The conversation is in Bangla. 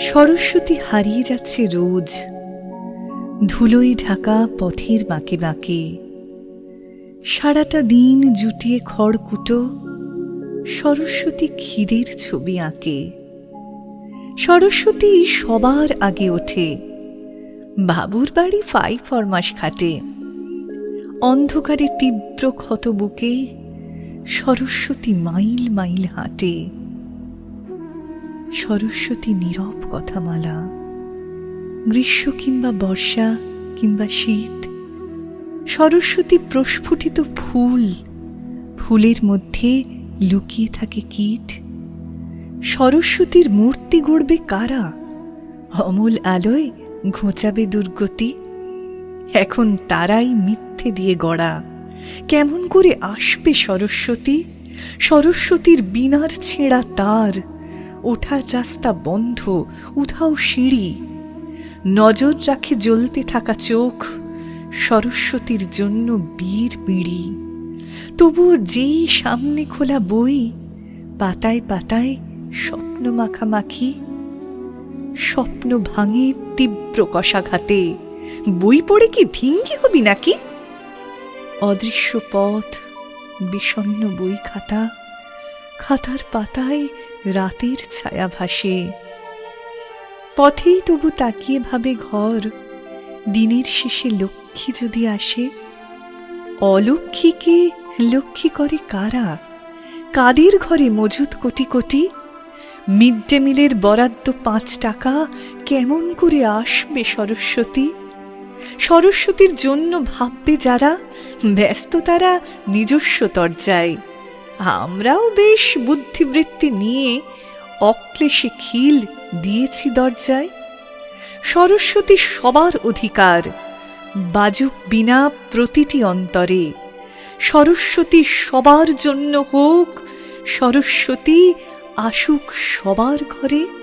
সরস্বতী হারিয়ে যাচ্ছে রোজ। ধুলোয় ঢাকা পথের বাঁকে বাঁকে। সারাটা দিন জুটিয়ে খড়কুটো সরস্বতী খিদের ছবি আঁকে। সরস্বতী সবার আগে ওঠে। বাবুর বাড়ি ফাই ফরমাস খাটে। অন্ধকারে তীব্র ক্ষত বুকে সরস্বতী মাইল মাইল হাঁটে। সরস্বতী নীরব কথামালা। গ্রীষ্ম কিংবা বর্ষা কিংবা শীত। সরস্বতী প্রস্ফুটিত ফুল। ফুলের মধ্যে লুকিয়ে থাকে কীট। সরস্বতীর মূর্তি গড়বে কারা? অমল আলোয় ঘোচাবে দুর্গতি। এখন তারাই মিথ্যে দিয়ে গড়া। কেমন করে আসবে সরস্বতী? সরস্বতীর বিনার ছেঁড়া তার। ওঠার রাস্তা বন্ধ, উধাও সিঁড়ি। নজর রাখে জ্বলতে থাকা চোখ, সরস্বতীর জন্য বীর পিঁড়ি। তবুও যেই সামনে খোলা বই, পাতায় পাতায় স্বপ্ন মাখামাখি, স্বপ্ন ভাঙে তীব্র কষাঘাতে। বই পড়ে কি ভিঙ্গি হবি নাকি? অদৃশ্য পথ বিষণ্ন বই খাতা খাতার পাতায় রাতের ছায়া ভাসে। পথেই তবু তাকিয়ে ভাবে ঘর। দিনের শেষে লক্ষ্মী যদি আসে, অলক্ষ্মীকে লক্ষ্মী করে কারা? কাদের ঘরে মজুদ কোটি কোটি? মিড ডে মিলের বরাদ্দ পাঁচ টাকা কেমন করে আসবে সরস্বতী? সরস্বতীর জন্য ভাববে যারা, ব্যস্ত তারা নিজস্ব তর্জায় আমরাও বেশ বুদ্ধিবৃত্তি নিয়ে অক্লেশে খিল দিয়েছি দরজায়। সরস্বতী সবার অধিকার বাজুক বিনা প্রতিটি অন্তরে। সরস্বতী সবার জন্য হোক, সরস্বতী আসুক সবার ঘরে।